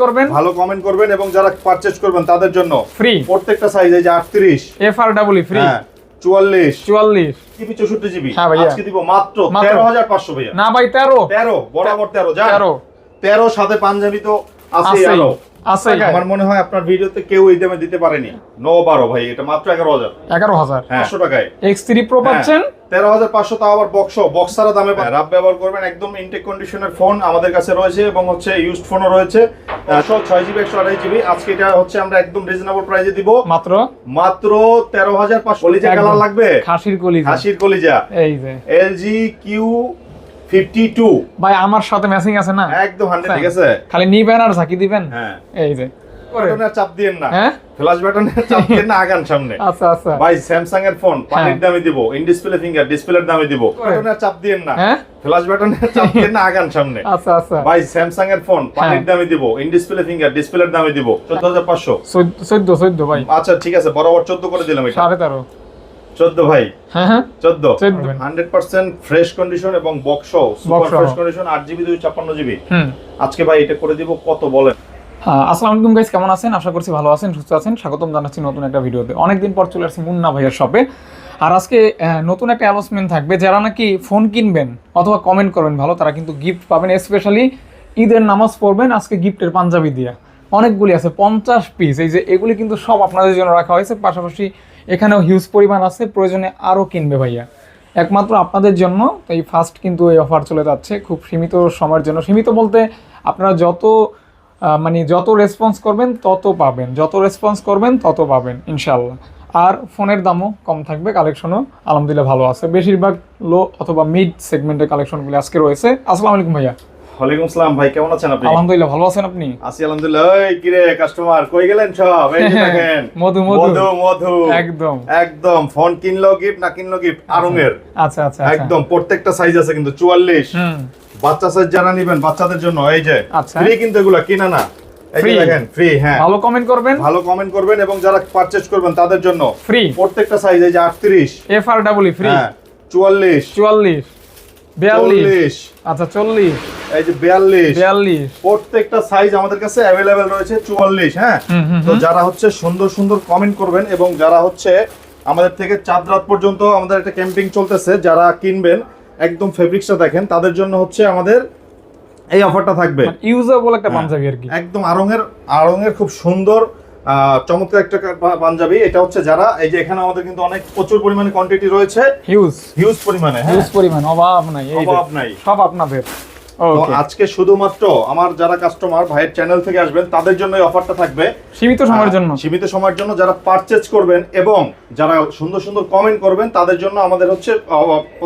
করবেন? ভালো কমেন্ট করবেন এবং যারা পারচেজ করবেন তাদের জন্য ফ্রি প্রত্যেকটা সাইজ এই যে আটত্রিশ এফ আর ডাবল ফ্রি হ্যাঁ চুয়াল্লিশ চুয়াল্লিশ। জিবি চৌষট্টি জিবি হ্যাঁ ভাই আজকে দিব মাত্র মাত্র। তেরো হাজার পাঁচশো ভাইয়া। না ভাই তেরো। তেরো বরাবর তেরো যা তেরো। তেরো সাথে পাঞ্জাবি তো আছে আরও। আছেই। আমার মনে হয় আপনার ভিডিওতে কেউ এই দামে দিতে পারেনি। ন বারো ভাই এটা মাত্র এগারো হাজার। এগারো হাজার? পাঁচশো টাকায়। এক্স থ্রি প্রো পাচ্ছেন? তেরো হাজার পাঁচশো তাও আবার বক্স বক্স ছাড়া দামে রাব ব্যবহার করবেন। একদম ইনটেক কন্ডিশনের ফোন আমাদের কাছে রয়েছে এবং হচ্ছে ইউজড ফোনও রয়েছে। সব ছয় জিবি একশো আঠাশ জিবি আজকে এটা হচ্ছে আমরা একদম রিজনেবল প্রাইসে দিব। মাত্র? মাত্র তেরো হাজার পাঁচশো। কলিজা কালার লাগবে? খাসির কলি হাসির কলিজা। এই যে। এলজি কিউ ফিফটি টু ভাই আমার সাথে ম্যাচিং আছে না? একদম হান্ড্রেড ঠিক আছে? খালি নিবেন আর ঝাঁকি দিবেন? হ্যাঁ। এই যে। বাটনের চাপ দিয়েন না। হ্যাঁ? ফ্ল্যাশ বাটনের চাপ দিয়েন না আগান সামনে। আচ্ছা আচ্ছা। ভাই স্যামসাং এর ফোন পানির হ্যাঁ। দামে দিব ইন ডিসপ্লে ফিঙ্গার ডিসপ্লের দামে দিব। বাটনের চাপ দিয়েন না। হ্যাঁ? ফ্ল্যাশ বাটনের চাপ দিয়েন না আগান সামনে। আচ্ছা আচ্ছা। ভাই স্যামসাং এর ফোন পানির হ্যাঁ। দামে দিব ইন ডিসপ্লে ফিঙ্গার ডিসপ্লের দামে দিব। চোদ্দ হাজার পাঁচশো। চোদ্দ চোদ্দ চোদ্দ ভাই। আচ্ছা ঠিক আছে বরাবর চোদ্দ করে দিলাম এটা। সাড়ে তেরো। চোদ্দ ভাই। হ্যাঁ হ্যাঁ। চোদ্দ। চোদ্দ। হান্ড্রেড পার্সেন্ট ফ্রেশ কন্ডিশন এবং বক্স সুপার ফ্রেশ কন্ডিশন আট জিবি দুই ছাপ্পান্ন জিবি। আজকে ভাই এটা করে দিব কত বলেন? আসসালামু আলাইকুম গাইস কেমন আছেন? আশা করছি ভালো আছেন সুস্থ আছেন। স্বাগতম জানাচ্ছি নতুন একটা ভিডিওতে। অনেকদিন পর চলে আসছি মুন্না ভাইয়ের শপে আর আজকে নতুন একটা অ্যানাউন্সমেন্ট থাকবে। যারা নাকি ফোন কিনবেন অথবা কমেন্ট করবেন ভালো তারা কিন্তু গিফট পাবেন স্পেশালি ঈদের নামাজ পড়বেন আজকে গিফটের পাঞ্জাবি দিয়া। অনেকগুলি আছে পঞ্চাশ পিস এই যে এগুলি কিন্তু সব আপনাদের জন্য রাখা হয়েছে। পাশাপাশি এখানেও হিউজ পরিমাণ আছে, প্রয়োজনে আরও কিনবে ভাইয়া। একমাত্র আপনাদের জন্য এই ফার্স্ট কিন্তু এই অফার চলে যাচ্ছে, খুব সীমিত সময়ের জন্য। সীমিত বলতে আপনারা যত মানে যত রেসপন্স করবেন, তত পাবেন। যত রেসপন্স করবেন, তত পাবেন ইনশাল্লাহ আর ফোনের দামও কম থাকবে কালেকশনও আলহামদুলিল্লাহ ভালো আছে। বেশিরভাগ লো অথবা মিড সেগমেন্টের কালেকশনগুলি আজকে রয়েছে। আসসালামু আলাইকুম ভাইয়া। ওয়ালাইকুম সালাম ভাই কেমন আছেন আপনি? আলহামদুলিল্লাহ ভালো আছেন আপনি? আছি আলহামদুলিল্লাহ। ওই কিরে কাস্টমার কই গেলেন সব? এই দেখেন। মধু, মধু। মধু একদম। একদম ফোন কিনলো গিফট না কিনলো গিফট আরঙের আচ্ছা আচ্ছা আচ্ছা। একদম প্রত্যেকটা সাইজ আছে কিন্তু চুয়াল্লিশ। হুম। বাচ্চা সাইজ যারা নিবেন বাচ্চাদের জন্য এই যে আচ্ছা। ফ্রি কিন্তু এগুলো কিনা না। এই দেখেন ফ্রি হ্যাঁ। ভালো কমেন্ট করবেন? ভালো কমেন্ট করবেন এবং যারা পারচেজ করবেন তাদের জন্য ফ্রি প্রত্যেকটা সাইজ এই যে আটত্রিশ। এফ আর ডাবল ফ্রি হ্যাঁ চুয়াল্লিশ। চুয়াল্লিশ। বিয়াল্লিশ। চল্লিশ। আচ্ছা চল্লিশ। এই যে বিয়াল্লিশ। বিয়াল্লিশ। প্রত্যেকটা সাইজ আমাদের কাছে অ্যাভেলেবেল রয়েছে চুয়াল্লিশ হ্যাঁ? হুম, হুম, তো যারা হচ্ছে সুন্দর সুন্দর কমেন্ট করবেন এবং যারা হচ্ছে আমাদের থেকে চাঁদ রাত পর্যন্ত আমাদের একটা ক্যাম্পিং চলতেছে যারা কিনবেন একদম ফেব্রিক্সটা দেখেন তাদের জন্য হচ্ছে আমাদের এই অফারটা থাকবে। ইউজেবল একটা হ্যাঁ। পাঞ্জাবি আর কি। একদম আরঙের আরঙের খুব সুন্দর চমৎকার একটা পাঞ্জাবি। এটা হচ্ছে যারা এই যে এখানে আমাদের কিন্তু অনেক প্রচুর পরিমাণে কোয়ান্টিটি রয়েছে। হিউজ হিউজ পরিমাণে হ্যাঁ। হিউজ পরিমাণ অভাব নাই অভাব নাই। সব আপনাদের। তো ওকে আজকে শুধুমাত্র আমার যারা কাস্টমার ভাইয়ের চ্যানেল থেকে আসবেন তাদের জন্য অফারটা থাকবে। সীমিত সময়ের জন্য। হ্যাঁ, সীমিত সময়ের জন্য যারা পারচেজ করবেন এবং যারা সুন্দর সুন্দর কমেন্ট করবেন তাদের জন্য আমাদের হচ্ছে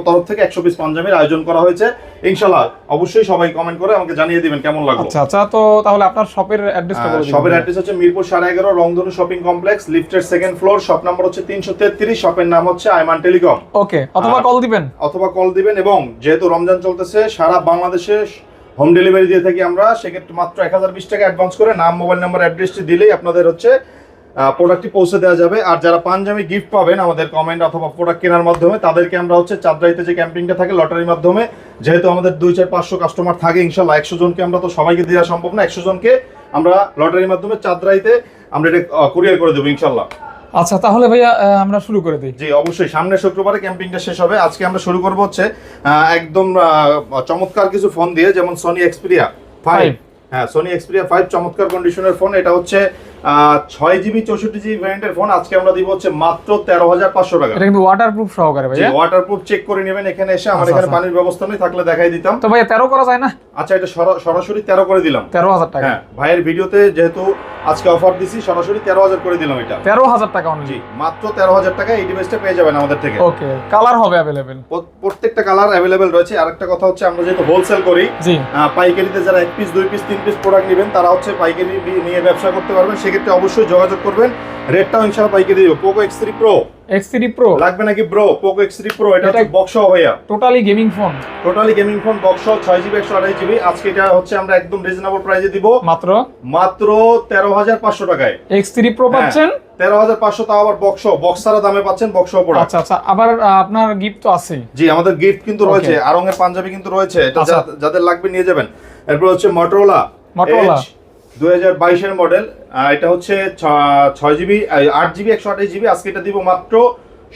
তরফ থেকে একশো পিস পাঞ্জাবির আয়োজন করা হয়েছে। ইনশাল্লাহ অবশ্যই সবাই কমেন্ট করে আমাকে জানিয়ে দিবেন কেমন লাগল। আচ্ছা আচ্ছা তো তাহলে আপনার শপের অ্যাড্রেসটা বলে দিন শপের অ্যাড্রেস হচ্ছে মিরপুর সাড়ে এগারো রংধনু শপিং কমপ্লেক্স লিফটের সেকেন্ড ফ্লোর শপ নাম্বার হচ্ছে তিনশো তেত্রিশ শপের নাম হচ্ছে আইমান টেলিকম। ওকে অথবা কল দিবেন। অথবা কল দিবেন এবং যেহেতু রমজান চলতেছে সারা বাংলাদেশে হোম ডেলিভারি দিয়ে থাকি আমরা, সেক্ষেত্রে মাত্র এক হাজার বিশ টাকা অ্যাডভান্স করে নাম মোবাইল নাম্বার অ্যাড্রেসটি দিলেই আপনাদের হচ্ছে প্রোডাক্টটি পৌঁছে দেওয়া যাবে। আর যারা পাঞ্জাবি গিফট পাবেন আমাদের কমেন্ট অথবা প্রোডাক্ট কেনার মাধ্যমে, তাদেরকে আমরা হচ্ছে চাঁদরাইতে যে ক্যাম্পিংটা থাকে লটারির মাধ্যমে, যেহেতু আমাদের দুই, চার, পাঁচশো কাস্টমার থাকে, ইনশাল্লাহ একশো জনকে আমরা তো সবাইকে দেওয়া সম্ভব না, একশো জনকে আমরা লটারির মাধ্যমে চাঁদরাইতে আমরা এটা কুরিয়ার করে দেবো, ইনশাল্লাহ। আচ্ছা তাহলে ভাইয়া আমরা শুরু করে দিই। জি অবশ্যই। সামনে শুক্রবারে ক্যাম্পিংটা শেষ হবে। আজকে আমরা শুরু করব হচ্ছে একদম চমৎকার কিছু ফোন দিয়ে যেমন সোনি এক্সপিরিয়া ফাইভ হ্যাঁ সোনি এক্সপিরিয়া ফাইভ চমৎকার কন্ডিশনের ফোন এটা হচ্ছে ছয় জিবি চৌষট্টি জিবি ভ্যারিয়েন্টের ফোন আজকে আমরা দিব হচ্ছে মাত্র তেরো হাজার পাঁচশো টাকা। এটা কিন্তু ওয়াটারপ্রুফ সহকারে ভাইয়া। ওয়াটারপ্রুফ চেক করে নেবেন এখানে এসে আমার আচ্ছা, এখানে আচ্ছা। পানির ব্যবস্থা নেই থাকলে দেখাই দিতাম। তো ভাইয়া তেরো করা যায় না? আচ্ছা এটা সরাসরি তেরো করে দিলাম। তেরো হাজার টাকা। হ্যাঁ ভাইয়ের ভিডিওতে যেহেতু আজকে অফার দিছি সরাসরি তেরো হাজার করে দিলাম এটা। তেরো হাজার টাকা অনলি মাত্র তেরো হাজার টাকা এই ডিভাইসটা পেয়ে যাবেন আমাদের থেকে। ওকে কালার হবে অ্যাভেলেবেল প্রত্যেকটা কালার অ্যাভেলেবেল রয়েছে। আরেকটা কথা হচ্ছে আমরা যেহেতু হোলসেল করি পাইকারিতে যারা এক পিস দুই পিস তিন পিস প্রোডাক্ট নেবেন তারা হচ্ছে পাইকারি নিয়ে ব্যবসা করতে পারবেন। সেক্ষেত্রে অবশ্যই যোগাযোগ করবেন। রেটটাও ইনশাল্লাহ পাইকারি দিব Poco X three pro X three pro লাগবে নাকি bro Poco X three pro এটা হচ্ছে বক্স ভাইয়া। Totally gaming phone totally gaming phone box ছয় জিবি একশো আঠাশ জিবি আজকে এটা হচ্ছে আমরা একদম রিজনেবল প্রাইসে দিব। মাত্র? মাত্র তেরো হাজার পাঁচশো টাকায়। X three pro. পাচ্ছেন? তেরো হাজার পাঁচশো তাও আবার বক্স বক্স ছাড়া দামে পাচ্ছেন বক্স প্রোডাক্ট আচ্ছা আচ্ছা আবার আপনার গিফট তো আছেই জি আমাদের গিফট কিন্তু রয়েছে। আরঙের পাঞ্জাবি কিন্তু রয়েছে। এটা আচ্ছা। যাদের লাগবে নিয়ে যাবেন। এরপর হচ্ছে মটোরোলা Motorola। দুই হাজার বাইশের মডেল এটা হচ্ছে ছয় জিবি আট জিবি একশো আঠাশ জিবি আজকে এটা দিব মাত্র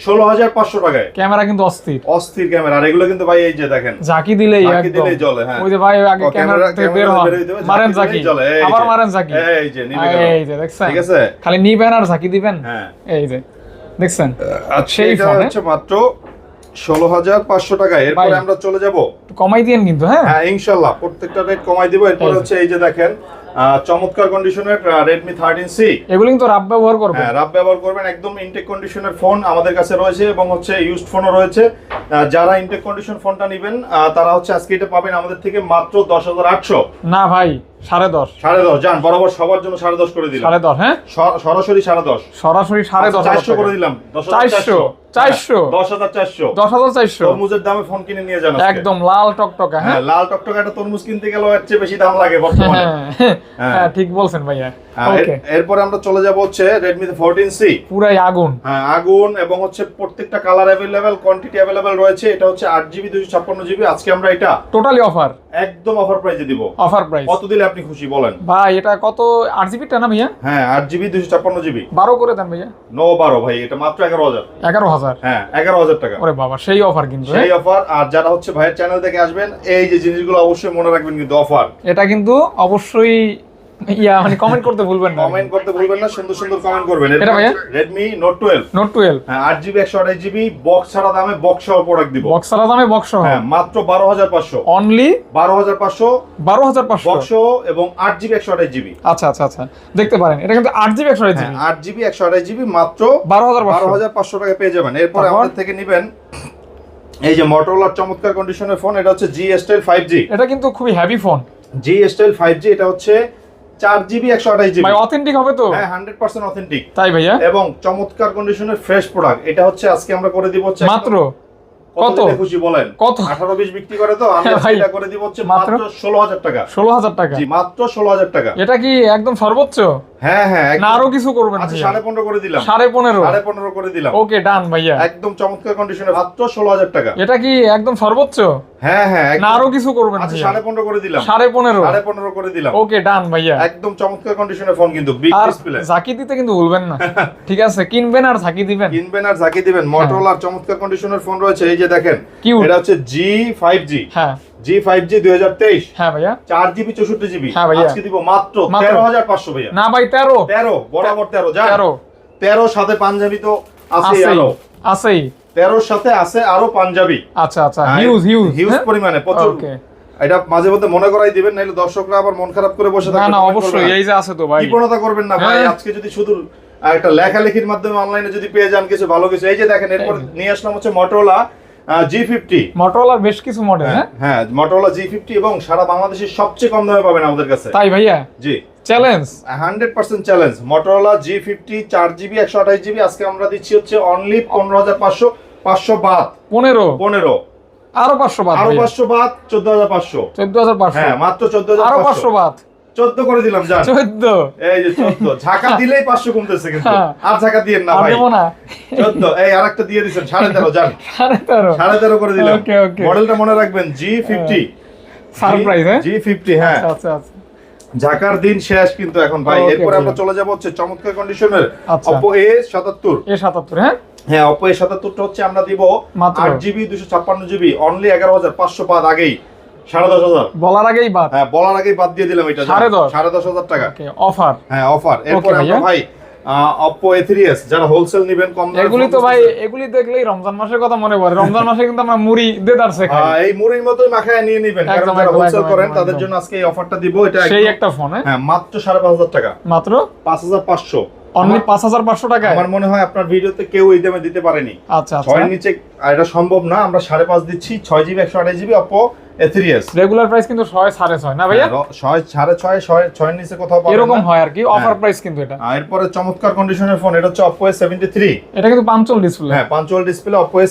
ষোলো হাজার পাঁচশো টাকায়। ক্যামেরা কিন্তু অস্থির। অস্থির ক্যামেরা আর এগুলো কিন্তু ভাই এই যে দেখেন দিলেই একদম। দিলেই জ্বলে, হ্যাঁ। ওই যে ভাই আগে ক্যামেরা থেকে বের হন। মারেন জ্বলে, এই আবার মারেন জাকি এই যে, গেল। এই যে দেখছেন? ঠিক আছে? খালি নিবেন আর জাকি দিবেন? হ্যাঁ। এই যে দেখছেন? আচ্ছা এটা হচ্ছে মাত্র ষোলো হাজার পাঁচশো টাকা। এরপরে। আমরা চলে যাব। কমাই দিয়েন কিন্তু হ্যাঁ? হ্যাঁ ইনশাল্লাহ প্রত্যেকটা রেট কমাই দিব। এরপর হচ্ছে এই যে দেখেন চমৎকার কন্ডিশনের থার্টিন সি এগুলো কিন্তু রাব ব্যবহার করবেন। হ্যাঁ রাব ব্যবহার করবেন একদম ইনটেক কন্ডিশনের ফোন আমাদের কাছে রয়েছে এবং হচ্ছে ইউজড ফোনও রয়েছে। যারা ইনটেক কন্ডিশন ফোনটা নেবেন তারা হচ্ছে আজকে এটা পাবেন আমাদের থেকে মাত্র দশ হাজার আটশো। না ভাই সাড়ে দশ। সাড়ে দশ যান বরাবর সবার জন্য সাড়ে দশ করে দিলাম। সাড়ে দশ হ্যাঁ? সরাসরি সাড়ে দশ। সরাসরি সাড়ে দশ হাজার চারশো করে দিলাম দশ চারশো, চারশো। দশ হাজার চারশো। দশ হাজার চারশো। তরমুজের দামে ফোন কিনে নিয়ে যান একদম লাল টকটকা হ্যাঁ? হ্যাঁ লাল টকটকা একটা তরমুজ কিনতে গেলেও এর চেয়ে বেশি দাম লাগে বর্তমানে। হ্যাঁ, হ্যাঁ ঠিক বলছেন ভাইয়া। হ্যাঁ, এরপরে আমরা চলে যাব হচ্ছে ফোরটিন সি পুরাই আগুন। হ্যাঁ আগুন এবং হচ্ছে প্রত্যেকটা কালার অ্যাভেলেবেল কোয়ান্টিটি অ্যাভেলেবেল রয়েছে। এটা হচ্ছে আট জিবি দুশো ছাপ্পান্ন জিবি আজকে আমরা এটা টোটালি অফার একদম অফার প্রাইসে দিব। অফার প্রাইস কত দিলে আপনি খুশি বলেন? ভাই এটা কত? আট জিবিটা না ভাইয়া হ্যাঁ আট জিবি দুশো ছাপ্পান্ন জিবি বারো করে দেন ভাইয়া নো বারো ভাই এটা মাত্র এগারো হাজার। এগারো হাজার? হ্যাঁ এগারো হাজার টাকা। ওরে বাবা সেই অফার কিন্তু হ্যাঁ? সেই অফার আর যারা হচ্ছে ভাইয়ের চ্যানেল থেকে আসবেন এই যে জিনিসগুলো অবশ্যই মনে রাখবেন কিন্তু অফার এটা কিন্তু অবশ্যই ইয়া মানে কমেন্ট করতে ভুলবেন না। কমেন্ট করতে ভুলবেন না সুন্দর সুন্দর কমেন্ট করবেন। এটা ভাইয়া? Redmi note twelve note twelve হ্যাঁ আট জিবি একশো আঠাশ জিবি বক্স ছাড়া দামে বক্স সহ প্রোডাক্ট দিব। বক্সালা দামে বক্স হ্যাঁ মাত্র বারো হাজার পাঁচশো। অনলি বারো হাজার পাঁচশো বারো হাজার পাঁচশো? বক্স এবং আট জিবি একশো আঠাশ জিবি আচ্ছা আচ্ছা আচ্ছা। দেখতে পারেন এটা কিন্তু আট জিবি একশো হ্যাঁ জিবি আট জিবি একশো আঠাশ জিবি মাত্র বারো হাজার বারো পাঁচশো হাজার পাঁচশো টাকা পেয়ে যাবেন। এরপর? আমাদের থেকে নিবেন এই যে মোটরোলার চমৎকার কন্ডিশনের ফোন এটা হচ্ছে জি স্টাইল ফাইভ জি এটা কিন্তু খুবই heavy phone G style five G এটা হচ্ছে চার জিবি একশো আঠাশ জিবি অথেন্টিক হবে তো? হ্যাঁ হান্ড্রেড পার্সেন্ট অথেন্টিক তাই ভাইয়া? এবং চমৎকার কন্ডিশনের ফ্রেশ প্রোডাক্ট এটা হচ্ছে আজকে আমরা করে দিব হচ্ছে মাত্র? কত? খুশি বলেন? কত? আঠারো বিশ বিক্রি করে তো আমি হ্যাঁ। এটা করে দিব হচ্ছে মাত্র? মাত্র ষোলো হাজার টাকা। ষোলো হাজার টাকা? জি মাত্র ষোলো হাজার টাকা। এটা কি একদম সর্বোচ্চ? হ্যাঁ হ্যাঁ না আরও কিছু করবেন আচ্ছা সাড়ে পনেরো করে দিলাম। সাড়ে পনেরো। সাড়ে পনেরো করে দিলাম। ওকে ডান ভাইয়া। একদম চমৎকার কন্ডিশনে মাত্র ষোলো হাজার টাকা। এটা কি একদম সর্বোচ্চ? হ্যাঁ হ্যাঁ না আরও কিছু করবেন আচ্ছা সাড়ে পনেরো করে দিলাম। সাড়ে পনেরো। সাড়ে পনেরো করে দিলাম। ওকে ডান ভাইয়া। একদম চমৎকার ফোন কিন্তু বিগ ডিসপ্লে জাকি দিতে কিন্তু ভুলবেন না। ঠিক আছে কিনবেন আর ঝাঁকি দিবেন। কিনবেন আর ঝাঁকি দিবেন। মোটরোলার চমৎকার কন্ডিশনের ফোন রয়েছে এই যে দেখেন. এটা হচ্ছে জি ফাইভ জি হ্যাঁ। জি ফাইভ জি দুই হাজার তেইশ। হ্যাঁ ভাইয়া। চার জিবি চৌষট্টি জিবি। হ্যাঁ ভাইয়া। আজকে দিব মাত্র মাত্র। তেরো হাজার পাঁচশো ভাইয়া। না ভাই তেরো। তেরো বরাবর তেরো। তেরো। তেরো সাথে পাঞ্জাবি তো আছে আরও। আছেই। তেরোর সাথে আছে আরও পাঞ্জাবি। আচ্ছা আচ্ছা। হিউজ হিউজ হিউজ পরিমাণে প্রচুর। এটা মাঝে মধ্যে মনে করাই দিবেন নাহলে দর্শকরা আবার মন খারাপ করে বসে থাকবে না অবশ্যই। করবে এই যে আছে তো ভাই। কৃপণতা করবেন না ভাই। হ্যাঁ। আজকে যদি শুধু একটা লেখালেখির মাধ্যমে অনলাইনে যদি পেয়ে যান কিছু ভালো কিছু। এই যে দেখেন এরপর নিয়ে আসলাম হচ্ছে মটোরোলা জি ফিফটি মোটরোলার বেশ কিছু মডেল হ্যাঁ হ্যাঁ? মটোরোলা জি ফিফটি এবং সারা বাংলাদেশের সবচেয়ে কম দামে পাবেন আমাদের কাছে। তাই ভাইয়া? জি। Challenge hundred percent challenge Motorola G fifty চার জিবি একশো আঠাশ জিবি আজকে আমরা দিচ্ছি হচ্ছে অনলি পনেরো হাজার পাঁচশো পাঁচশো বাদ। পনেরো? পনেরো। আরও পাঁচশো বাদ আরও পাঁচশো বাদ চোদ্দ হাজার পাঁচশো। চোদ্দ হাজার পাঁচশো। হ্যাঁ মাত্র চোদ্দ হাজার পাঁচশো বাদ। চোদ্দ করে দিলাম যান। চোদ্দ? এই যে চোদ্দ। ঝাঁকা দিলেই পাঁচশো কমতেছে কিন্তু। হ্যাঁ। আর ঝাঁকা দিয়ে না ভাই। না। চোদ্দ। এই আর একটা দিয়ে দিচ্ছেন সাড়ে তেরো যান। সাড়ে তেরো। সাড়ে তেরো করে দিলাম. মডেলটা মনে রাখবেন জি ফিফটি সারপ্রাইজ হ্যাঁ? জি ফিফটি হ্যাঁ। আচ্ছা আচ্ছা আচ্ছা। দিন শেষ কিন্তু এখন ভাই। এরপরে আমরা চলে যাব হচ্ছে চমৎকার কন্ডিশনের। অপো এ সাতাত্তর। এ সাতাত্তর হ্যাঁ? হ্যাঁ অপো এ সাতাত্তরটা হচ্ছে আমরা দিব? আট জিবি দুশো ছাপ্পান্ন জিবি অনলি এগারো হাজার পাঁচশো বাদ আগেই। সাড়ে দশ হাজার। বলার আগেই বাদ। হ্যাঁ বলার আগেই বাদ দিয়ে দিলাম এটা সাড়ে দশ? সাড়ে দশ হাজার টাকা। অফার। হ্যাঁ অফার। এরপরে আমরা ভাই অপো এ যারা হোলসেল নিবেন কম দামে এগুলি তো ভাই এগুলি দেখলেই রমজান মাসের কথা মনে পড়ে। রমজান মাসে কিন্তু আমরা মুড়ি দেদারসে খাই এই মুড়ির মতোই মাখায় নিয়ে নিবেন কারণ যারা হোলসেল করেন তাদের জন্য আজকে এই অফারটা দিব এটা সেই একটা ফোন হ্যাঁ? হ্যাঁ মাত্র সাড়ে পাঁচ হাজার টাকা। মাত্র? পাঁচ হাজার পাঁচশো। অনলি পাঁচ হাজার পাঁচশো টাকায়? আমার মনে হয় আপনার ভিডিওতে কেউ এই দামে দিতে পারেনি। আচ্ছা আচ্ছা। ছয়ের নিচে এটা সম্ভব না আমরা সাড়ে পাঁচ দিচ্ছি ছয় জিবি একশো আঠাশ GB Oppo A regular price কিন্তু ছয় সাড়ে ছয়। না ভাইয়া? ছয় সাড়ে ছয় ছয় ছয়ের নিচে কোথাও পাবেন এরকম হয় আর কি অফার। প্রাইস কিন্তু এটা। আর এরপরে চমৎকার কন্ডিশনের ফোন এটা হচ্ছে অপো এ এটা কিন্তু পাঞ্চল ডিসপ্লে হ্যাঁ punch hole display Oppo A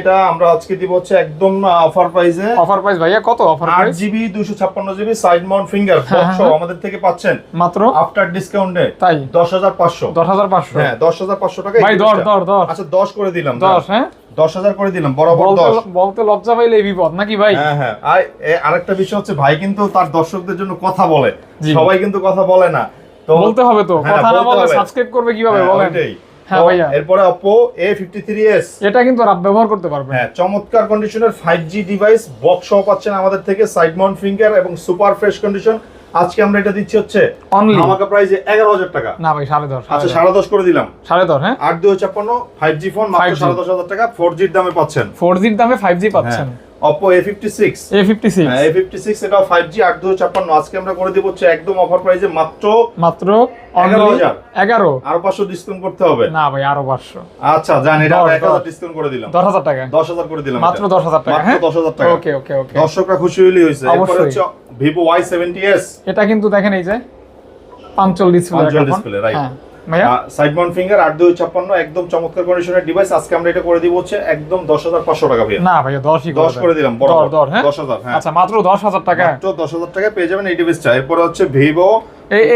এটা আমরা আজকে দিব হচ্ছে একদম অফার প্রাইসে অফার প্রাইস ভাইয়া কত অফার প্রাইস জিবি দুশো ছাপ্পান্ন জিবি সাইড মাউন্ট ফিঙ্গার হ্যাঁ, হ্যাঁ। আমাদের থেকে পাচ্ছেন মাত্র? আফটার ডিসকাউন্টে তাই? দশ হাজার পাঁচশো। দশ হাজার পাঁচশো। হ্যাঁ দশ হাজার পাঁচশো টাকা ভাই দর দর দর আচ্ছা দশ করে দিলাম হ্যাঁ? দশ হাজার করে দিলাম বরাবর দশ। বলতে লজ্জা পাইলে বিপদ নাকি ভাই? হ্যাঁ হ্যাঁ। আর আরেকটা বিষয় হচ্ছে ভাই কিন্তু তার দর্শকদের জন্য কথা বলে। সবাই কিন্তু কথা বলে না। তো বলতে হবে তো হ্যাঁ, কথা না বললে। সাবস্ক্রাইব করবে কীভাবে হ্যাঁ, বলেন? হ্যাঁ, ভাইয়া। এরপরে Oppo A53s এটা কিন্তু রাত ব্যবহার করতে পারবে হ্যাঁ চমৎকার কন্ডিশনের 5G ডিভাইস বক্স সহ পাচ্ছেন আমাদের থেকে সাইড মাউন্ট ফিঙ্গার এবং সুপার ফ্রেশ কন্ডিশন আজকে আমরা এটা দিচ্ছি হচ্ছে অনলি প্রাইসে এগারো হাজার টাকা। না ভাই সাড়ে দশ আচ্ছা সাড়ে দশ করে দিলাম। সাড়ে দশ হ্যাঁ? আট দুই ছাপ্পান্ন ফাইভ জি ফোন মাত্র 5G সাড়ে দশ হাজার টাকা ফোর জির দামে পাচ্ছেন। ফোর জির দামে ফাইভ জি পাচ্ছেন। Oppo A fifty six A fifty six fifty six এটাও ফাইভ জি আট দুই ছাপ্পান্ন। আজকে আমরা করে দিব হচ্ছে একদম অফার প্রাইসে মাত্র মাত্র এগারো only হাজার। এগারো। আরও পাঁচশো ডিসকাউন্ট করতে হবে। না ভাই আরও পাঁচশো। আচ্ছা জান এটা দশ, এক হাজার দশ। ডিসকাউন্ট করে দিলাম। দশ হাজার টাকা। দশ হাজার করে দিলাম মাত্র এটা। দশ হাজার টাকা মাত্র হ্যাঁ? দশ হাজার টাকা। ওকে ওকে ওকে। দর্শকরা খুশি হইলে হয়েছে এরপরে। হচ্ছে সেভেন্টি এস এটা কিন্তু দেখেন এই যে punch hole display display, right. Side mount finger আট দুই ছাপ্পান্ন একদম চমৎকার কন্ডিশনের ডিভাইস আজকে আমরা এটা করে দিব হচ্ছে একদম দশ হাজার পাঁচশো টাকা ভাইয়া। না ভাইয়া দশই দশ করে দিলাম বড় দশ হ্যাঁ? দশ হাজার হ্যাঁ। আচ্ছা মাত্র দশ হাজার টাকা মাত্র দশ হাজার টাকা পেয়ে যাবেন এই ডিভাইসটা এরপরে হচ্ছে ভিভো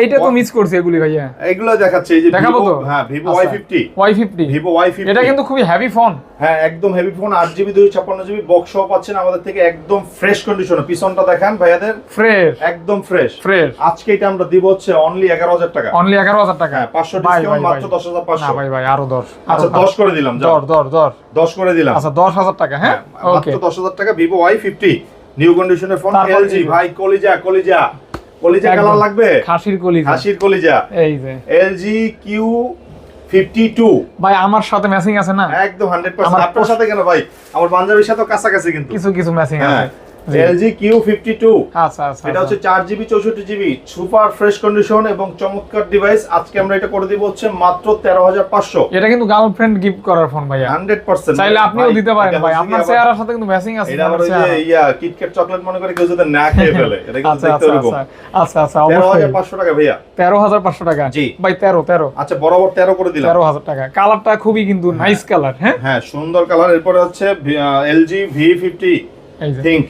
এইটা তো মিস করছি এগুলি ভাইয়া। এগুলো দেখাচ্ছে এই যে দেখাবো তো? হ্যাঁ ভিভো আচ্ছা। Y fifty Y fifty Vivo Y fifty এটা কিন্তু খুবই হ্যাভি ফোন হ্যাঁ একদম হেভি ফোন আট জিবি দুই ছাপ্পান্ন জিবি বক্স সহ পাচ্ছেন আমাদের থেকে একদম ফ্রেশ কন্ডিশনে পিছনটা দেখান ভাইয়াদের। ফ্রেশ একদম ফ্রেশ ফ্রেশ আজকে এটা আমরা দিব হচ্ছে অনলি এগারো হাজার টাকা। অনলি এগারো হাজার টাকা। হ্যাঁ পাঁচশো ভাই, ডিসকাউন্ট মাত্র ভাই। দশ হাজার না পাঁচশো ভাই ভাই আরও দশ। আচ্ছা আরও দশ করে দিলাম যাও। দশ দশ দশ। দশ করে দিলাম। আচ্ছা দশ হাজার টাকা হ্যাঁ? হ্যাঁ, ওকে মাত্র দশ হাজার টাকা ভিভো ওয়াই ফিফটি নিউ কন্ডিশনের ফোন এই ভাই কলিজা কলিজা। কলিজা। কালার লাগবে? খাসির কলিজা। খাসির কলিজা। এই যে। LG Q fifty two. ভাই আমার সাথে ম্যাচিং আছে না? একদম হান্ড্রেড আমার পার্সেন্ট আপনার সাথে কেন ভাই? আমার পাঞ্জাবির সাথে কাছাকাছি কিন্তু। কিছু কিছু ম্যাচিং আছে। ফিফটি আচ্ছা আচ্ছা এটা। হচ্ছে সুপার ফ্রেশ কন্ডিশন এবং চমৎকার ডিভাইস আজকে আমরা এটা করে দিব হচ্ছে মাত্র তেরো হাজার পাঁচশো। এটা কিন্তু গার্লফ্রেন্ড গিফট করার ফোন ভাইয়া। হান্ড্রেড পার্সেন্ট চাইলে আপনিও দিতে পারেন ভাই। আপনার চেহারার সাথে কিন্তু ম্যাচিং আছে এটা যে ইয়া কিটক্যাট চকলেট মনে করে কেউ যদি না খেয়ে ফেলে এটা কিন্তু আচ্ছা দেখতে আচ্ছা আচ্ছা আচ্ছা আচ্ছা অবশ্যই। হাজার পাঁচশো টাকা ভাইয়া। তেরো হাজার পাঁচশো টাকা। জি। ভাই তেরো তেরো। আচ্ছা বরাবর তেরো করে দিলাম। তেরো হাজার টাকা। কালারটা খুবই কিন্তু নাইস কালার হ্যাঁ? হ্যাঁ সুন্দর কালার এরপরে হচ্ছে এলজি ভি ফিফটি এই যে। থিঙ্ক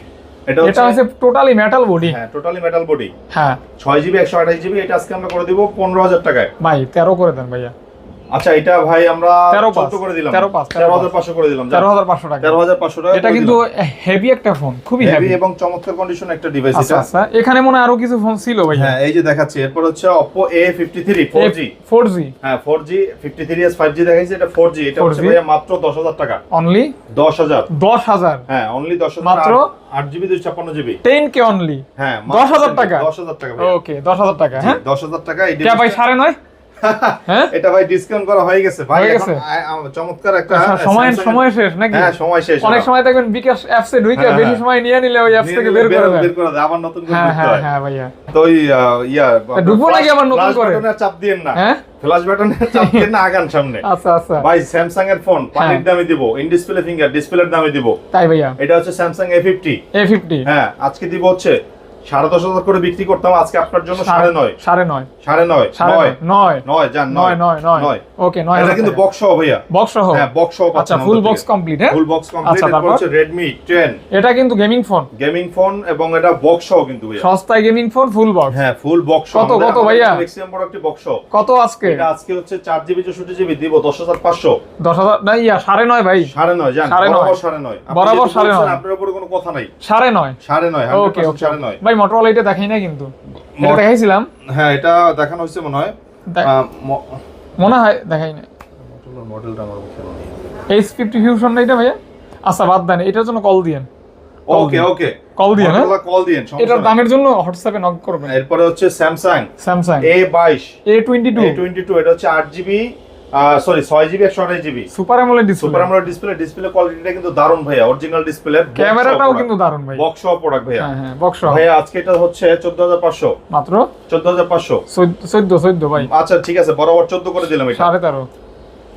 এটা এটা হচ্ছে টোটালি মেটাল বডি হ্যাঁ টোটালি মেটাল বডি হ্যাঁ। ছয় জিবি একশো আঠাশ জিবি এটা আজকে আমরা করে দিব পনেরো হাজার টাকায়। ভাই তেরো করে দেন ভাইয়া। আচ্ছা এটা ভাই আমরা তেরো পাঁচ, চোদ্দ করে দিলাম। তেরো পাঁচ, তেরো তেরো হাজার পাঁচশো করে দিলাম তেরো হাজার পাঁচশো টাকা। তেরো হাজার পাঁচশো টাকা এটা কিন্তু হেভি একটা ফোন খুবই হেভি এবং চমৎকার কন্ডিশন একটা ডিভাইস আচ্ছা এটা। আচ্ছা এখানে মনে আরও কিছু ফোন ছিল ভাইয়া। হ্যাঁ এই যে দেখাচ্ছি এরপর হচ্ছে Oppo A53 4G four G হ্যাঁ 4G 53s 5G দেখাইছি এটা 4G এটা হচ্ছে 4G ভাইয়া মাত্র 10000 টাকা। অনলি 10000 দশ হাজার? হ্যাঁ অনলি 10000 মাত্র? 8GB 256GB টেন কে অনলি হ্যাঁ 10,000 টাকা? 10000 টাকা ওকে দশ হাজার টাকা হ্যাঁ? 10000 টাকা এই ভাই device-টা- সাড়ে নয়? হ্যাঁ? এটা ভাই ডিসকাউন্ট করা হয়ে গেছে। ভাই এখন চমৎকার একটা সময় সময় শেষ নাকি? হ্যাঁ সময় শেষ। অনেক সময় দেখবেন বিকাশ অ্যাপসে ঢুকে হ্যাঁ, বেশি হ্যাঁ। সময় নিয়ে নিলে ওই অ্যাপস থেকে বের করে বের করে আবার নতুন করে হ্যাঁ ঢুকতে হ্যাঁ হয়। হ্যাঁ ভাইয়া। তো ইয়া ঢুকবো নাকি আবার নতুন করে? চাপ দিয়েন না। হ্যাঁ? ফ্ল্যাশ চাপ না আগান সামনে। আচ্ছা আচ্ছা। ভাই স্যামসাং এর ফোন পানির। দামে দিব। ইন ডিসপ্লে ফিঙ্গার ডিসপ্লের দামে দিব। তাই ভাইয়া। এটা হচ্ছে Samsung A fifty A fifty হ্যাঁ আজকে দিব হচ্ছে সাড়ে দশ হাজার করে বিক্রি করতাম আজকে আপনার জন্য সাড়ে নয়। সাড়ে নয়। সাড়ে নয় নয়। নয় নয় যান নয়। নয় নয় নয়। ওকে নয় এটা কিন্তু বক্স সহ ভাইয়া। বক্স সহ হ্যাঁ বক্স সহ আচ্ছা ফুল বক্স কমপ্লিট হ্যাঁ? ফুল বক্স কমপ্লিট তারপর? হচ্ছে রেডমি টেন এটা কিন্তু গেমিং ফোন গেমিং ফোন এবং এটা বক্স সহ কিন্তু ভাইয়া। সস্তায় গেমিং ফোন ফুল বক্স হ্যাঁ ফুল বক্স কত, কত ভাইয়া? ম্যাক্সিমাম একটি বক্স কত আজকে? এটা আজকে হচ্ছে চার জিবি চৌষট্টি জিবি দিব দশ হাজার পাঁচশো। দশ হাজার না ইয়া সাড়ে নয় ভাই। সাড়ে নয় জান সাড়ে নয়। বরাবর সাড়ে নয়। আপনি বরাবর যেহেতু সাড়ে বলছেন, নয়। আপনার উপরে কোনো কথা নাই। সাড়ে নয়। সাড়ে নয় ওকে 100% ওকে সাড়ে নয়। ভাই মোটরওয়ালা এটা দেখাই না কিন্তু। এটা দেখাইছিলাম। হ্যাঁ এটা দেখানো হয়েছে মনে হয়। মনে হয় দেখাই না মডেলটা আমার এইচ ফিফটি ফিউশন না এটা ভাইয়া? আচ্ছা বাদ দেন এটার জন্য কল দিয়েন। ওকে ওকে কল দিয়েন হ্যাঁ? কল দিয়েন এটার দামের জন্য হোয়াটসঅ্যাপে নক করবেন। এরপরে হচ্ছে স্যামসাং স্যামসাং এ বাইশ। A twenty two A twenty two এটা হচ্ছে আট জিবি সরি ছয় জিবি একশো আঠাশ GB super super display display display কোয়ালিটিটা কিন্তু দারুণ ভাইয়া অরিজিনাল ডিসপ্লে ক্যামেরাটাও কিন্তু দারুণ ভাই বক্স সহ প্রোডাক্ট ভাইয়া। হ্যাঁ হ্যাঁ বক্স ভাইয়া আজকে এটা হচ্ছে চোদ্দ হাজার পাঁচশো। মাত্র? চোদ্দ হাজার পাঁচশো। চোদ্দ চোদ্দ ভাই। আচ্ছা ঠিক আছে বরাবর চোদ্দ করে দিলাম এটা। সাড়ে তেরো।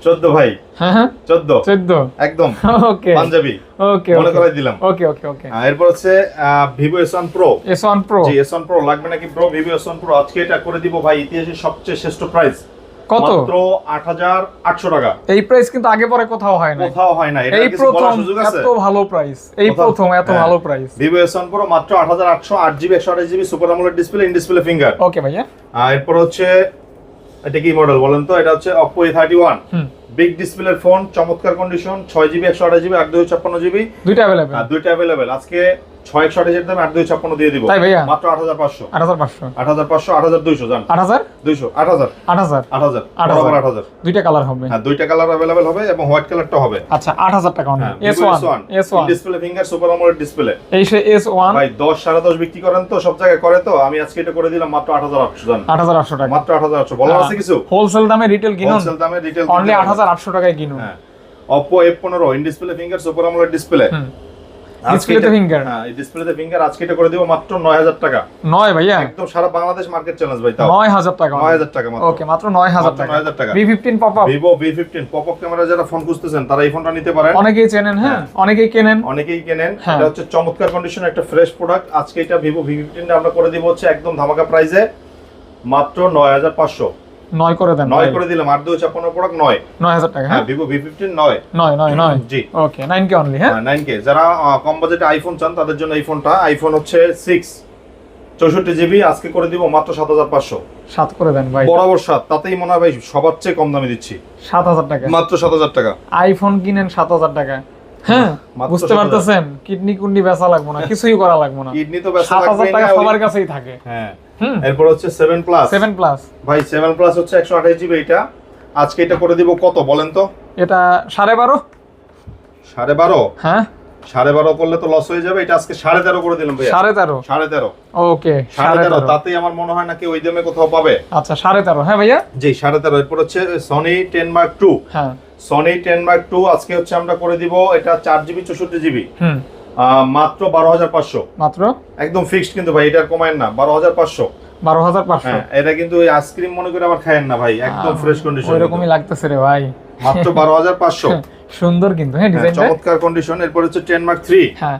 চোদ্দ ভাই। হ্যাঁ হ্যাঁ। চোদ্দ। চোদ্দ। একদম। ওকে পাঞ্জাবি। ওকে মনে করাই দিলাম। ওকে ওকে ওকে এরপর হচ্ছে Vivo S one pro S one pro জি এস ওয়ান প্রো লাগবে নাকি pro Vivo S one pro আজকে এটা করে দিব ভাই ইতিহাসের সবচেয়ে শ্রেষ্ঠ প্রাইস কত? মাত্র টাকা। এই প্রাইস কিন্তু আগে পরে কোথাও হয় না কোথাও হয় না এই প্রথম এত ভালো প্রাইস এই প্রথম এত হ্যাঁ। ভালো প্রাইস ভিভো মাত্র আট হাজার আটশো আট জিবি একশো আঠাশ GB super AMOLED display in display finger okay ভাইয়া। এরপর হচ্ছে এটা কি মডেল বলেন তো? এটা হচ্ছে থার্টি ওয়ান বিগ ডিসপ্লের ফোন চমৎকার কন্ডিশন ছয় জিবি একশো আঠাশ জিবি আট দুই ছাপ্পান্ন জিবি দুইটা অ্যাভেলেবেল আর দুইটা অ্যাভেলেবেল আজকে ছয় একশো আঠাশের দামে আট দুই ছাপ্পান্ন দিয়ে দিব। তাই ভাইয়া? মাত্র আট হাজার পাঁচশো। আট হাজার পাঁচশো। আট হাজার পাঁচশো আট হাজার দুইশো জান। আট হাজার? দুইশো আট হাজার। আট হাজার। আট হাজার আট হাজার। আট হাজার। দুইটা কালার হবে। হ্যাঁ দুইটা কালার অ্যাভেলেবেল হবে এবং হোয়াইট কালারটা হবে। আচ্ছা আট হাজার টাকা হ্যাঁ S one S one display finger super AMOLED display এই সে এস ওয়ান ভাই দশ সাড়ে দশ বিক্রি করেন তো সব জায়গায় করে তো। আমি আজকে এটা করে দিলাম মাত্র আট হাজার আটশো জান। আট হাজার আটশো টাকা। মাত্র আট হাজার আটশো। বলা আছে কিছু? হোলসেল দামে রিটেল কিনুন। হোলসেল দামে রিটেল অনলি আট হাজার আটশো টাকায় কিনুন। হ্যাঁ। অপো এফ পনেরো in display finger super AMOLED display ডিসপ্লেতে ফিঙ্গার হ্যাঁ ডিসপ্লেতে ফিঙ্গার আজকে এটা করে দিব মাত্র নয় হাজার টাকা। নয় ভাইয়া? একদম সারা বাংলাদেশ মার্কেট চ্যালেঞ্জ ভাই তাও। নয় হাজার টাকা নয় হাজার টাকা মাত্র। ওকে মাত্র নয় হাজার মাত্র টাকা। 9,000 টাকা। V fifteen pop up Vivo V fifteen pop up camera যারা ফোন খুঁজতেছেন তারা এই ফোনটা নিতে পারেন। অনেকেই চেনেন হ্যাঁ? অনেকেই কেনেন। অনেকেই কেনেন। হ্যাঁ। এটা হচ্ছে চমৎকার কন্ডিশন একটা ফ্রেশ প্রোডাক্ট আজকে এটা ভি ফিফটিনটা আমরা করে দিব হচ্ছে একদম ধামাকা প্রাইসে মাত্র নয় হাজার পাঁচশো। নয় করে দেন নয় করে দিলাম আট দুই ছাপ্পান্ন প্রোডাক্ট নয়। নয় হাজার টাকা হ্যাঁ? হ্যাঁ ভিভো ভি ফিফটিন নয়। নয় নয় নয়। জি। ওকে নাইন কে অনলি হ্যাঁ? নাইন কে যারা কম বাজেটে আইফোন চান তাদের জন্য এই ফোনটা আইফোন হচ্ছে সিক্স চৌষট্টি জিবি আজকে করে দিব মাত্র সাত হাজার পাঁচশো। সাত করে দেন ভাই। বরাবর সাত। তাতেই মনে হয় ভাই সবার চেয়ে কম দামে দিচ্ছি। সাত হাজার টাকা। মাত্র সাত হাজার টাকা। আইফোন কিনেন সাত হাজার টাকা। হ্যাঁ বুঝতে পারতেছেন কিডনি কুন্ডি বেচা লাগবো না কিছুই করা লাগবো না। কিডনি তো ব্যস্ত সাত হাজার টাকা সবার কাছেই থাকে। হ্যাঁ। এরপর হচ্ছে সেভেন প্লাস সেভেন প্লাস ভাই সেভেন প্লাস হচ্ছে একশো আঠাশ জিবি এটা। আজকে এটা করে দিব কত বলেন তো? এটা সাড়ে বারো। হ্যাঁ। সাড়ে করলে তো লস হয়ে যাবে এটা আজকে সাড়ে তেরো করে দিলাম ভাইয়া। সাড়ে তেরো। সাড়ে তেরো। ওকে সাড়ে তেরো তাতেই আমার মনে হয় নাকি ওই দামে কোথাও পাবে। আচ্ছা সাড়ে তেরো হ্যাঁ ভাইয়া? জি সাড়ে তেরো। এরপর হচ্ছে সনি টেন মার্ক টু হ্যাঁ। সনি টেন মার্ক টু আজকে হচ্ছে আমরা করে দিব এটা চার জিবি চৌষট্টি জিবি মাত্র বারো হাজার পাঁচশো। মাত্র? একদম ফিক্সড কিন্তু ভাই এটার কমায়েন না বারো হাজার পাঁচশো। বারো হাজার পাঁচশো? হ্যাঁ এটা কিন্তু ওই আইসক্রিম মনে করে আবার খায়েন না ভাই একদম ফ্রেশ কন্ডিশন ওই রকমই লাগতেছে রে ভাই। মাত্র বারো হাজার পাঁচশো। সুন্দর কিন্তু হ্যাঁ ডিজাইনটা চমৎকার কন্ডিশন এরপর হচ্ছে টেন মার্ক থ্রি হ্যাঁ।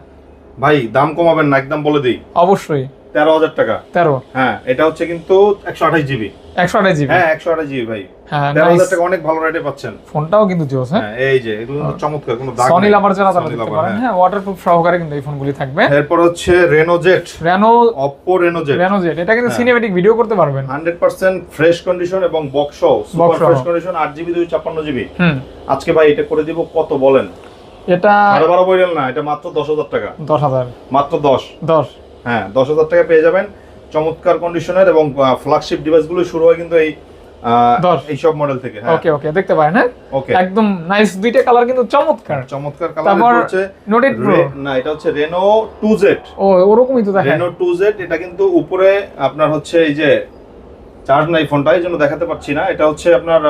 ভাই দাম কমাবেন না একদম বলে দিই। অবশ্যই। তেরো হাজার টাকা। তেরো। হ্যাঁ এটা হচ্ছে কিন্তু একশো আঠাশ জিবি একশো আঠাশ জিবি? হ্যাঁ একশো আঠাশ জিবি ভাই। হ্যাঁ তেরো হাজার টাকা অনেক ভালো রেটে পাচ্ছেন। ফোনটাও কিন্তু জোস হ্যাঁ? হ্যাঁ এই যে এগুলো চমৎকার কোনো দাগ সনি লাভার যারা তারা দেখতে পারেন। হ্যাঁ। হ্যাঁ ওয়াটারপ্রুফ সহকারে কিন্তু এই ফোনগুলি থাকবে। এরপর হচ্ছে Reno Z Reno Oppo Reno Z Reno Z এটা কিন্তু হ্যাঁ। সিনেমেটিক ভিডিও করতে পারবেন। হান্ড্রেড পার্সেন্ট ফ্রেশ কন্ডিশন এবং বক্স সুপার ফ্রেশ কন্ডিশন আট জিবি দুই ছাপ্পান্ন জিবি। আজকে ভাই এটা করে দিব কত বলেন? এটা সাড়ে বারো বইলেন না এটা মাত্র দশ হাজার টাকা। দশ হাজার। মাত্র দশ। দশ। হ্যাঁ দশ হাজার টাকা পেয়ে যাবেন। চমৎকার কন্ডিশনের এবং ফ্ল্যাগশিপ ডিভাইসগুলো শুরু হয় কিন্তু এই আহ, দশ। এইসব মডেল থেকে হ্যাঁ। ওকে ওকে দেখতে পারেন হ্যাঁ? ওকে। একদম নাইস দুইটা কালার কিন্তু চমৎকার। চমৎকার কালার হচ্ছে নোট এইট প্রো না এটা হচ্ছে ও ওরকমই তো দেখেন এটা কিন্তু উপরে আপনার হচ্ছে এই যে চার্জ নাই ফোনটা এই জন্য দেখাতে পাচ্ছি না। এটা হচ্ছে আপনার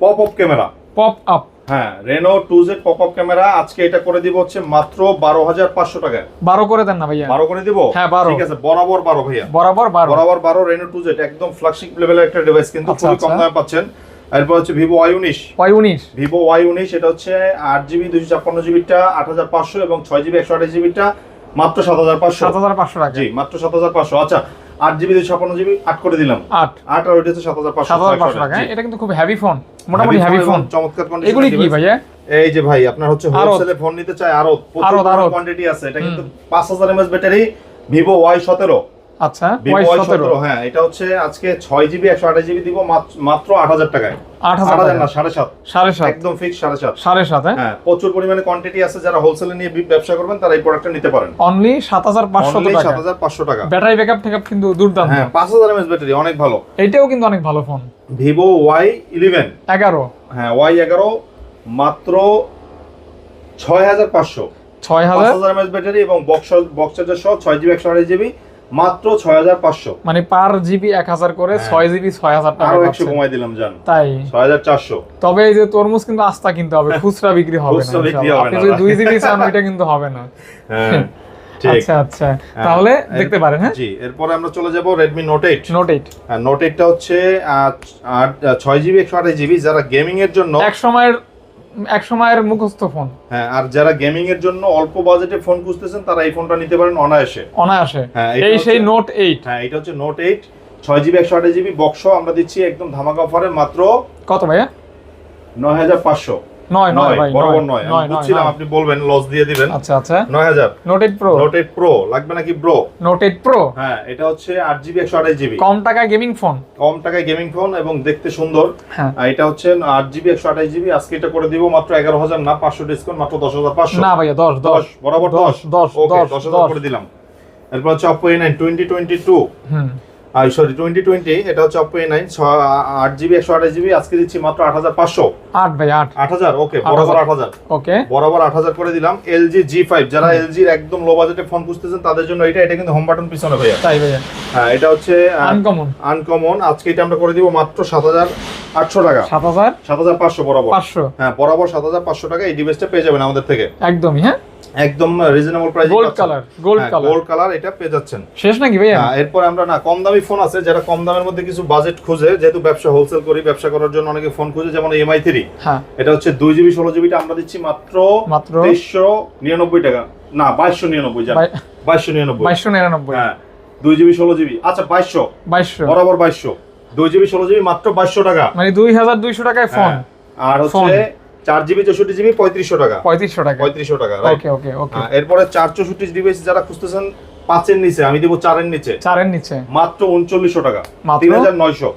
pop up camera pop up হ্যাঁ Reno two Z pop up camera আজকে এটা করে দিব হচ্ছে মাত্র বারো হাজার পাঁচশো বারো করে দেন না ভাইয়া। বারো করে দিব? হ্যাঁ, 12 ঠিক আছে বরাবর বারো ভাইয়া। বরাবর বারো। বরাবর বারো রেনো টু জেড একদম ফ্ল্যাগশিপ লেভেলের একটা ডিভাইস কিন্তু আচ্ছা, খুবই কম আচ্ছা। দামে পাচ্ছেন। এরপর হচ্ছে ভিভো ওয়াই উনিশ। ওয়াই উনিশ। ভিভো ওয়াই উনিশ এটা হচ্ছে আট জিবি দুইশো ছাপ্পান্ন জিবিটা আট হাজার পাঁচশো এবং ছয় জিবি একশো আঠাশ জিবিটা মাত্র সাত হাজার পাঁচশো। সাত হাজার পাঁচশো টাকা। জি মাত্র সাত হাজার পাঁচশো। আচ্ছা আট জিবি দুইশো ছাপ্পান্ন জিবি আট করে দিলাম। আট। আট আর ওইটা হচ্ছে সাত হাজার পাঁচশো টাকা হ্যাঁ? এটা কিন্তু খুব হেভি ফোন মোটামুটি হেভি ফোন চমৎকার কন্ডিশন এগুলি কি। ভাইয়া? এই যে ভাই আপনার হচ্ছে হোলসেলে ফোন নিতে চাই আরও প্রচুর। কোয়ান্টিটি আছে। এটা কিন্তু পাঁচ হাজার এমএস ব্যাটারি ভিভো ওয়াই সতেরো। আচ্ছা হ্যাঁ এটা হচ্ছে আজকে ছয় জিবি একশো আঠাশ জিবি দিব মাত্র- আট হাজার টাকায়। আট হাজার না সাড়ে সাত। সাড়ে সাত। একদম ফিক্স সাড়ে সাত। সাড়ে সাত হ্যাঁ। হ্যাঁ প্রচুর পরিমাণে কোয়ান্টিটি আছে যারা হোলসেলে নিয়ে ব্যবসা করবেন তারা এই প্রোডাক্টটা নিতে পারেন। অনলি সাত হাজার পাঁচশো টাকা। সাত হাজার পাঁচশো টাকা। ব্যাটারি ব্যাকআপ টেকআপ কিন্তু দুর্দান্ত। হ্যাঁ পাঁচ হাজার এমএস ব্যাটারি অনেক ভালো। এইটাও কিন্তু অনেক ভালো ফোন ভিভো ওয়াই ইলেভেন এগারো। হ্যাঁ ওয়াই এগারো মাত্র ছয় হাজার পাঁচশো। ছয় হাজার এমএস ব্যাটারি এবং বক্স বক্স চার্জার সহ ছয় জিবি একশো আঠাশ জিবি মাত্র ছয় হাজার পাঁচশো। মানে পার জিবি এক হাজার করে ছয় জিবি ছয় হাজার টাকা একশো কমাই দিলাম জান। তাই? ছয় হাজার চারশো। তবে এই যে তরমুজ কিন্তু আস্তা কিনতে হবে খুচরা বিক্রি হবে না বিক্রি হবে না, দুই জিবি চান ওইটা কিন্তু হবে না। হ্যাঁ ঠিক। আচ্ছা আচ্ছা। তাহলে দেখতে পারেন হ্যাঁ? জি এরপরে আমরা চলে যাব Redmi Note eight Note eight হ্যাঁ নোট এইটটা হচ্ছে আহ, ছয় জিবি একশো আঠাশ জিবি। যারা গেমিং এর জন্য এক সময়ের এক সময়ের মুখস্থ ফোন। হ্যাঁ আর যারা গেমিং এর জন্য অল্প বাজেটে ফোন খুঁজতেছেন তারা এই ফোনটা নিতে পারেন অনায়াসে। অনায়াসে। হ্যাঁ, এই সেই নোট এইট হ্যাঁ এটা হচ্ছে নোট এইট ছয় জিবি একশো আঠাশ জিবি বক্স আমরা দিচ্ছি একদম ধামাকা অফারে মাত্র কত ভাইয়া? নয় হাজার পাঁচশো। নয় নয় ভাই বরাবর নয়। আমি নয় নয় বুঝছিলাম আপনি বলবেন লস দিয়ে দিবেন। আচ্ছা আচ্ছা। নয় হাজার। Note eight pro Note eight pro লাগবে নাকি ব্রো নোট এইট প্রো হ্যাঁ এটা হচ্ছে আট জিবি একশো আঠাশ জিবি কম টাকায় গেমিং ফোন কম টাকায় গেমিং ফোন এবং দেখতে সুন্দর। হ্যাঁ। আর এটা হচ্ছে আট জিবি একশো আঠাশ জিবি আজকে এটা করে দিব মাত্র এগারো হাজার না পাঁচশো ডিসকাউন্ট মাত্র দশ হাজার পাঁচশো। না ভাইয়া দশ দশ। দশ বরাবর দশ দশ। ওকে দশ দশ হাজার করে দিলাম। এরপর হচ্ছে টোয়েন্টি টোয়েন্টি টু হুম। আর সরি টোয়েন্টি টোয়েন্টি এটা হচ্ছে অপো এ নাইন আট জিবি একশো আঠাশ জিবি আজকে দিচ্ছি মাত্র আট হাজার পাঁচশো। আট ভাই আট। আট হাজার? ওকে বরাবর আট হাজার। ওকে বরাবর আট হাজার করে দিলাম। এলজি জি ফাইভ যারা এলজির একদম লো বাজেটে ফোন খুঁজতেছেন তাদের জন্য এটা এটা কিন্তু হোম বাটন পিছনে ভাইয়া। তাই ভাইয়া। হ্যাঁ এটা হচ্ছে আনকমন আনকমন আজকে এটা আমরা করে দিব মাত্র সাত হাজার আটশো টাকা। সাত হাজার? সাত হাজার পাঁচশো বরাবর। পাঁচশো। হ্যাঁ বরাবর সাত হাজার পাঁচশো টাকা এই ডিভাইসটা পেয়ে যাবেন আমাদের থেকে। একদমই হ্যাঁ? একদম reasonable price gold colour gold colour gold colour এটা পেয়ে যাচ্ছেন। শেষ নাকি ভাইয়া? হ্যাঁ, এরপর আমরা না কম দামি ফোন আছে যারা কম দামের মধ্যে কিছু বাজেট খুঁজে যেহেতু ব্যবসা হোলসেল করি ব্যবসা করার জন্য অনেকে ফোন খুঁজে যেমন এমআই থ্রি হ্যাঁ। এটা হচ্ছে দুই জিবি ষোলো জিবিটা আমরা দিচ্ছি মাত্র মাত্র তেইশশো নিরানব্বই টাকা। না বাইশশো নিরানব্বই বাইশশো নিরানব্বই। বাইশশো নিরানব্বই। হ্যাঁ দুই জিবি ষোলো জিবি আচ্ছা বাইশশো। বাইশশো। বরাবর বাইশশো। দুই জিবি ষোলো জিবি মাত্র বাইশশো টাকা। মানে দুই হাজার দুইশো টাকায় ফোন হ্যাঁ। আর হচ্ছে চার জিবি চৌষট্টি জিবি পঁয়ত্রিশশো টাকা। পঁয়ত্রিশশো টাকা। পঁয়ত্রিশশো টাকা ওকে ওকে ওকে হ্যাঁ, এরপরে চার চৌষট্টি যারা খুঁজতেছেন পাঁচের নিচে আমি দেবো চারের নিচে। চারের নিচে। মাত্র উনচল্লিশশো টাকা তিন হাজার নয়শো।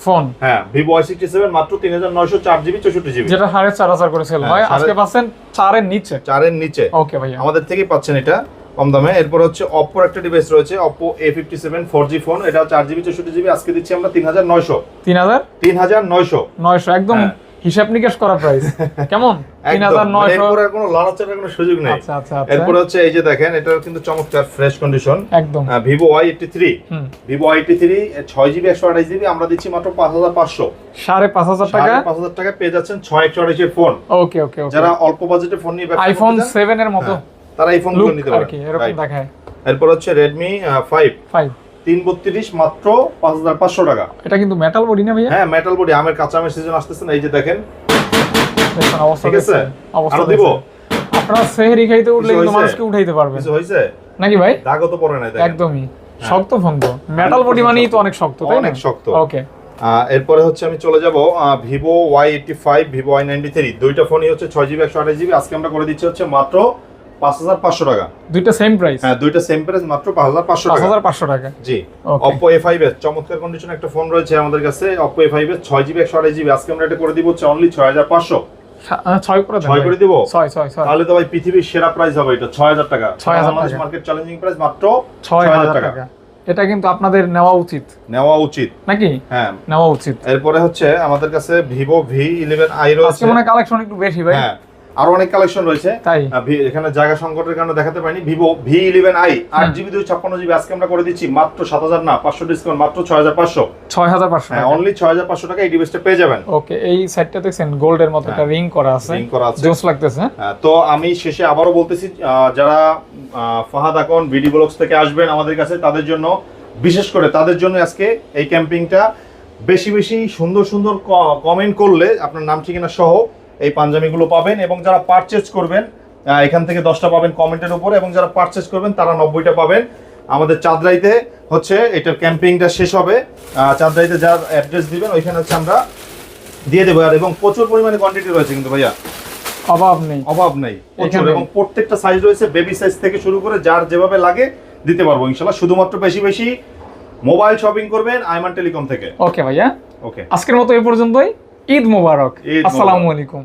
ফোন? হ্যাঁ ভিভো ওয়াই সিক্সটি সেভেন মাত্র তিন হাজার নয়শো চার জিবি চৌষট্টি জিবি। যেটা সাড়ে চার হাজার করে সেল হ্যাঁ, হয় সাড়ে- আজকে পাচ্ছেন চারের নিচে। চারের নিচে। ওকে আমাদের থেকেই পাচ্ছেন এটা কম দামে। এরপর হচ্ছে অপোর একটা ডিভাইস রয়েছে Oppo A fifty seven four G phone এটা চার জিবি চৌষট্টি জিবি আজকে দিচ্ছি আমরা তিন হাজার নয়শো। তিন হাজার? তিন হাজার নয়শো। নয়শো একদম হ্যাঁ। হিসাব নিকাশ করা প্রাইস কেমন? তিন হাজার নয়শো কোনো লড়াচড়ার কোনো সুযোগ নেই। আচ্ছা আচ্ছা আচ্ছা। এরপরে হচ্ছে এই যে দেখেন এটার কিন্তু চমৎকার ফ্রেশ কন্ডিশন একদম। ভিভো ওয়াই এইটটি থ্রি হুম। ভিভো ওয়াই এইটটি থ্রি ছয় জিবি একশো আঠাশ জিবি আমরা দিচ্ছি মাত্র পাঁচ হাজার পাঁচশো। সাড়ে পাঁচ হাজার টাকা? পাঁচ হাজার টাকা পেয়ে যাচ্ছেন ছয় একশো আঠাশের ফোন ওকে ওকে যারা অল্প বাজেটে ফোন নিয়ে আইফোন সেভেন এর মতো হ্যাঁ, তারা এই ফোন নিতে পারেন। এরকম দেখায়। এরপর হচ্ছে রেডমি ফাইভ ফাইভ তিন বত্রিশ মাত্র পাঁচ হাজার পাঁচশো টাকা। এটা কিন্তু মেটাল বডি না ভাইয়া? হ্যাঁ মেটাল বডি আমের কাঁচা আমের সিজন আসতেছেন এই যে দেখেন। ঠিক আছে? অবস্থা দিব? আপনারা সেহরি খাইতে উঠলে কিন্তু মানুষকে উঠাইতে পারবেন। কিছু হয়েছে? নাকি ভাই? দাগও তো পড়ে নাই দেখেন। একদমই। শক্ত তো। মেটাল বডি মানেই তো অনেক শক্ত তাই না? অনেক শক্ত। ওকে এরপরে হচ্ছে আমি চলে যাব Vivo Y eighty five Vivo Y ninety three দুইটা ফোনই হচ্ছে ছয় জিবি একশো আঠাশ জিবি আজকে আমরা করে দিচ্ছি হচ্ছে মাত্র পাঁচ হাজার পাঁচশো টাকা। দুইটা সেম প্রাইস হ্যাঁ দুইটা সেম প্রাইস মাত্র পাঁচ হাজার পাঁচশো পাঁচ টাকা হাজার পাঁচশো টাকা। জি. অপো এ ফাইভ এস চমৎকার কন্ডিশন একটা ফোন রয়েছে আমাদের কাছে অপো এ ফাইভ এস ছয় জিবি একশো আঠাশ জিবি আজকে আমরা এটা করে দিব হচ্ছে অনলি ছয় হাজার পাঁচশো। সা- আহ, ছয় করে ছয় করে দিব? ছয় ছয় ছয়। তাহলে তো ভাই পৃথিবীর সেরা প্রাইস হবে এটা ছয় হাজার টাকা। 6,000 বাংলাদেশ টাকা। মার্কেট চ্যালেঞ্জিং প্রাইস মাত্র ছয় হাজার টাকা। এটা কিন্তু আপনাদের নেওয়া উচিত। নেওয়া উচিত। নাকি? হ্যাঁ। নেওয়া উচিত। এরপরে হচ্ছে আমাদের কাছে ভিভো ভি ইলেভেন আই রয়েছে। মনে কালেকশন একটু বেশি ভাই। হ্যাঁ। আরও অনেক কালেকশন রয়েছে। তাই? এখানে জায়গা সংকটের কারণে দেখাতে পারিনি। ভিভো ভি ইলেভেন আই আট জিবি দুই ছাপ্পান্ন জিবি আজকে আমরা করে দিচ্ছি মাত্র সাত হাজার না পাঁচশো ডিসকাউন্ট মাত্র ছয় হাজার পাঁচশো। ছয় হাজার পাঁচশো হ্যাঁ অনলি ছয় হাজার পাঁচশো টাকা এই ডিভাইসটা পেয়ে যাবেন। ওকে এই সাইডটা দেখছেন গোল্ডের মতো একটা হ্যাঁ। রিং করা আছে। লিঙ্ক করা আছে। জোস লাগতেছে হ্যাঁ, তো আমি শেষে আবারও বলতেছি যারা ফাহাদ আকন ভিডি ব্লগস থেকে আসবেন আমাদের কাছে তাদের জন্য বিশেষ করে তাদের জন্য আজকে এই ক্যাম্পিংটা বেশি বেশি সুন্দর সুন্দর কমেন্ট করলে আপনার নাম ঠিকানা সহ এই পাঞ্জাবিগুলো পাবেন এবং যারা পারচেজ করবেন এখান থেকে দশটা পাবেন কমেন্টের উপরে এবং যারা পারচেজ করবেন তারা নব্বইটা পাবেন। আমাদের চাঁদরাইতে হচ্ছে এটার ক্যাম্পিংটা শেষ হবে। চাঁদরাইতে যার অ্যাড্রেস দিবেন ওইখানে হচ্ছে আমরা দিয়ে দেবো। আর এবং প্রচুর পরিমাণে কোয়ান্টিটি রয়েছে কিন্তু ভাইয়া। অভাব নেই। অভাব নেই প্রচুর এবং প্রত্যেকটা সাইজ রয়েছে বেবি সাইজ থেকে শুরু করে যার যেভাবে লাগে দিতে পারব ইনশাল্লাহ শুধুমাত্র বেশি বেশি মোবাইল শপিং করবেন আইমান টেলিকম থেকে। ওকে ভাইয়া। ওকে আজকের মতো এই পর্যন্তই। ঈদ মোবারক। আসসালামু আলাইকুম।